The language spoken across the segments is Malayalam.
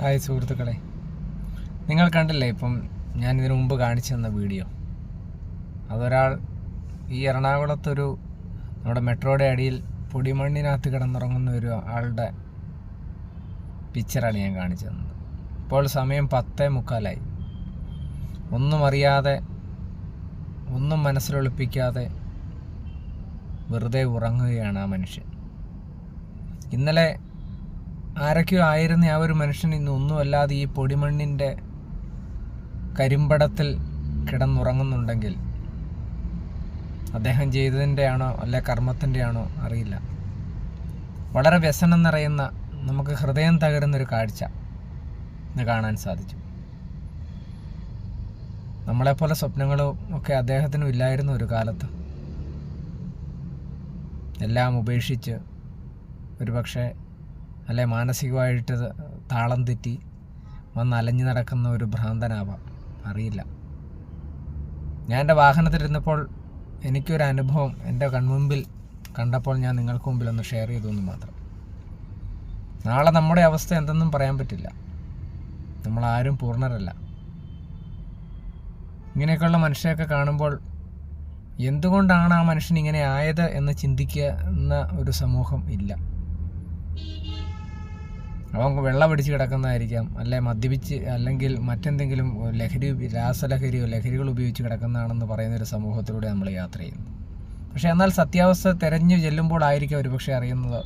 ഹായ് സുഹൃത്തുക്കളെ. നിങ്ങൾ കണ്ടില്ലേ ഇപ്പം ഞാൻ ഇതിനു മുമ്പ് കാണിച്ചു തന്ന വീഡിയോ. അതൊരാൾ ഈ എറണാകുളത്തൊരു നമ്മുടെ മെട്രോയുടെ അടിയിൽ പൊടിമണ്ണിനകത്ത് കിടന്നുറങ്ങുന്ന ഒരു ആളുടെ പിക്ചറാണ് ഞാൻ കാണിച്ചു തന്നത്. ഇപ്പോൾ സമയം പത്തേ മുക്കാലായി. ഒന്നും അറിയാതെ ഒന്നും മനസ്സിലൊളിപ്പിക്കാതെ വെറുതെ ഉറങ്ങുകയാണ് ആ മനുഷ്യൻ. ഇന്നലെ ആരൊക്കെയോ ആയിരുന്ന ആ ഒരു മനുഷ്യൻ ഇന്ന് ഒന്നുമല്ലാതെ ഈ പൊടിമണ്ണിന്റെ കരിമ്പടത്തിൽ കിടന്നുറങ്ങുന്നുണ്ടെങ്കിൽ അദ്ദേഹം ചെയ്തതിന്റെ ആണോ അല്ലെ കർമ്മത്തിന്റെ ആണോ അറിയില്ല. വളരെ വ്യസനം നിറയുന്ന നമുക്ക് ഹൃദയം തകരുന്നൊരു കാഴ്ച ഇന്ന് കാണാൻ സാധിച്ചു. നമ്മളെപ്പോലെ സ്വപ്നങ്ങളും ഒക്കെ അദ്ദേഹത്തിനും ഇല്ലായിരുന്നു ഒരു കാലത്ത്. എല്ലാം ഉപേക്ഷിച്ച് ഒരുപക്ഷെ അല്ലെ? മാനസികമായിട്ട് താളം തെറ്റി വന്ന് അലഞ്ഞു നടക്കുന്ന ഒരു ഭ്രാന്തനാവാം. അറിയില്ല. ഞാൻ എന്റെ വാഹനത്തിലിരുന്നപ്പോൾ എനിക്കൊരു അനുഭവം എന്റെ കൺമുമ്പിൽ കണ്ടപ്പോൾ ഞാൻ നിങ്ങൾക്ക് മുമ്പിൽ ഒന്ന് ഷെയർ ചെയ്തു മാത്രം. നാളെ നമ്മുടെ അവസ്ഥ എന്തെന്നും പറയാൻ പറ്റില്ല. നമ്മളാരും പൂർണരല്ല. ഇങ്ങനെയൊക്കെയുള്ള മനുഷ്യരെയൊക്കെ കാണുമ്പോൾ എന്തുകൊണ്ടാണ് ആ മനുഷ്യൻ ഇങ്ങനെ ആയത് എന്ന് ചിന്തിക്കുന്ന ഒരു സമൂഹം ഇല്ല. അവൻ വെള്ളം പിടിച്ച് കിടക്കുന്നതായിരിക്കാം. അല്ലെ മദ്യപിച്ച് അല്ലെങ്കിൽ മറ്റെന്തെങ്കിലും ലഹരി രാസലഹരിയോ ലഹരികൾ ഉപയോഗിച്ച് കിടക്കുന്നതാണെന്ന് പറയുന്ന ഒരു സമൂഹത്തിലൂടെ നമ്മൾ യാത്ര ചെയ്യുന്നു. പക്ഷേ എന്നാൽ സത്യാവസ്ഥ തിരഞ്ഞു ചെല്ലുമ്പോഴായിരിക്കും ഒരുപക്ഷെ അറിയുന്നത്.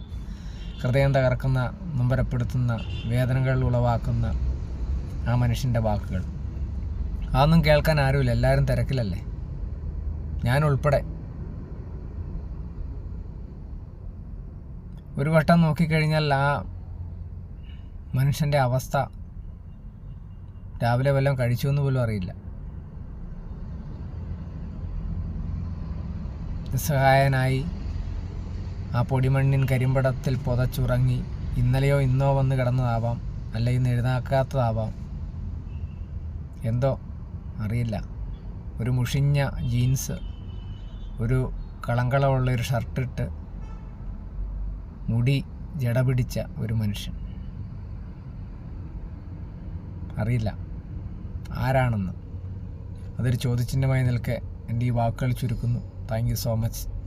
ഹൃദയം തകർക്കുന്ന നൊമ്പരപ്പെടുത്തുന്ന വേദനകൾ ഉളവാക്കുന്ന ആ മനുഷ്യന്റെ വാക്കുകൾ. അതൊന്നും കേൾക്കാൻ ആരുമില്ല. എല്ലാവരും തിരക്കിലല്ലേ? ഞാൻ ഉൾപ്പെടെ. ഒരു വട്ടം നോക്കിക്കഴിഞ്ഞാൽ ആ മനുഷ്യന്റെ അവസ്ഥ രാവിലെ വല്ലതും കഴിച്ചു എന്ന് പോലും അറിയില്ല. നിസ്സഹായനായി ആ പൊടിമണ്ണിൻ കരിമ്പടത്തിൽ പുതച്ചുറങ്ങി ഇന്നലെയോ ഇന്നോ വന്ന് കിടന്നതാവാം അല്ല ഇന്ന് എഴുന്നാക്കാത്തതാവാം എന്തോ അറിയില്ല. ഒരു മുഷിഞ്ഞ ജീൻസ് ഒരു കളങ്കളമുള്ള ഒരു ഷർട്ടിട്ട് മുടി ജടപിടിച്ച ഒരു മനുഷ്യൻ. അറിയില്ല. ആരാണെന്ന്. അതൊരു ചോദ്യചിഹ്നമായി നിൽക്കെ എന്റെ ഈ വാക്കുകൾ ചുരുക്കുന്നു. Thank you so much